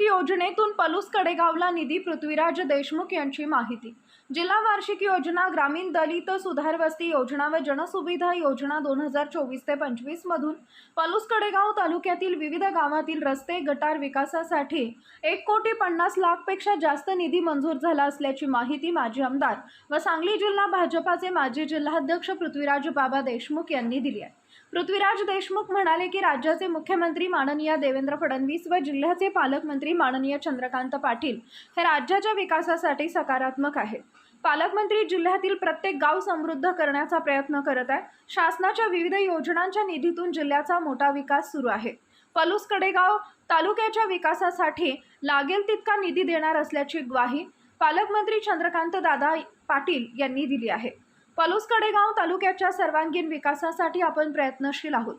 वार्षिक योजनेतून पलूस कडेगावला निधी पृथ्वीराज देशमुख यांची माहिती. जिल्हा वार्षिक योजना ग्रामीण दलित सुधार वस्ती योजना व जनसुविधा योजना दोन हजार चोवीस ते पंचवीस मधून पलूस कडेगाव तालुक्यातील विविध गावातील रस्ते गटार विकासासाठी एक कोटी पन्नास लाखपेक्षा जास्त निधी मंजूर झाला असल्याची माहिती माजी आमदार व सांगली जिल्हा भाजपाचे माजी जिल्हाध्यक्ष पृथ्वीराज बाबा देशमुख यांनी दिली आहे. पृथ्वीराज देशमुख म्हणाले की राज्याचे मुख्यमंत्री माननीय देवेंद्र फडणवीस व जिल्ह्याचे पालकमंत्री माननीय चंद्रकांत पाटील हे राज्याच्या विकासासाठी सकारात्मक आहेत. पालकमंत्री जिल्ह्यातील प्रत्येक गाव समृद्ध करण्याचा प्रयत्न करत आहे शासनाच्या विविध योजनांच्या निधीतून जिल्ह्याचा मोठा विकास सुरू आहे. पलूस कडेगाव तालुक्याच्या विकासासाठी लागेल तितका निधी देणार असल्याची ग्वाही पालकमंत्री चंद्रकांत दादा पाटील यांनी दिली आहे. पलूस कडेगाव तालुक्याच्या सर्वांगीण विकासासाठी आपण प्रयत्नशील आहोत.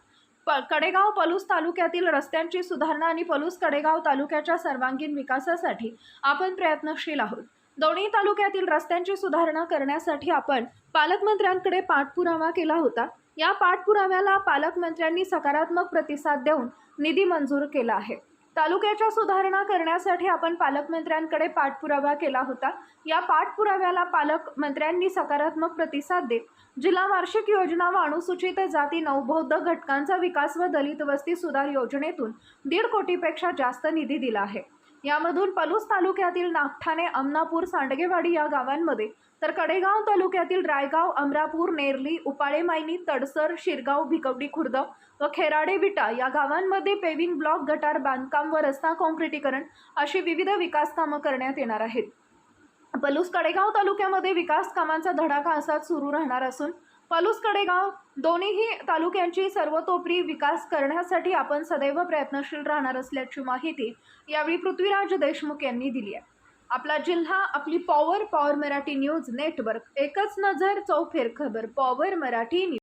प कडेगाव पलूस तालुक्यातील रस्त्यांची सुधारणा आणि पलूस कडेगाव तालुक्याच्या सर्वांगीण विकासासाठी आपण प्रयत्नशील आहोत. दोन्ही तालुक्यातील रस्त्यांची सुधारणा करण्यासाठी आपण पालकमंत्र्यांकडे पाठपुरावा केला होता. या पाठपुराव्याला पालकमंत्र्यांनी सकारात्मक प्रतिसाद देऊन निधी मंजूर केला आहे. तालुक्याच्या सुधारणा करण्यासाठी आपण पालकमंत्र्यांकडे पाठपुरावा केला होता. या पाठपुराव्याला पालकमंत्र्यांनी सकारात्मक प्रतिसाद देत जिल्हा वार्षिक योजना व अनुसूचित जाती नवबौद्ध घटकांचा विकास व दलित वस्ती सुधार योजनेतून दीड कोटीपेक्षा जास्त निधी दिला आहे. यामधून पलूस तालुक्यातील नागठाणे अमनापूर सांडगेवाडी या गावांमध्ये. तर कडेगाव तालुक्यातील रायगाव अमरापूर नेरली उपाळे मायनी तडसर शिरगाव भिकवडी खुर्द व खेराडे विटा या गावांमध्ये पेविंग ब्लॉक गटार बांधकाम व रस्ता काँक्रिटीकरण अशी विविध विकास कामं करण्यात येणार आहेत. पलूस कडेगाव तालुक्यामध्ये विकास कामांचा धडाका असाच सुरू राहणार असून पलूस कडेगाव दोन्हीही तालुक्यांची सर्वतोपरी विकास करण्यासाठी आपण सदैव प्रयत्नशील राहणार असल्याची माहिती यावेळी पृथ्वीराज देशमुख यांनी दिली आहे. आपला जिल्हा आपली power power Marathi news network. एकच नजर चौफेर खबर. Power Marathi news.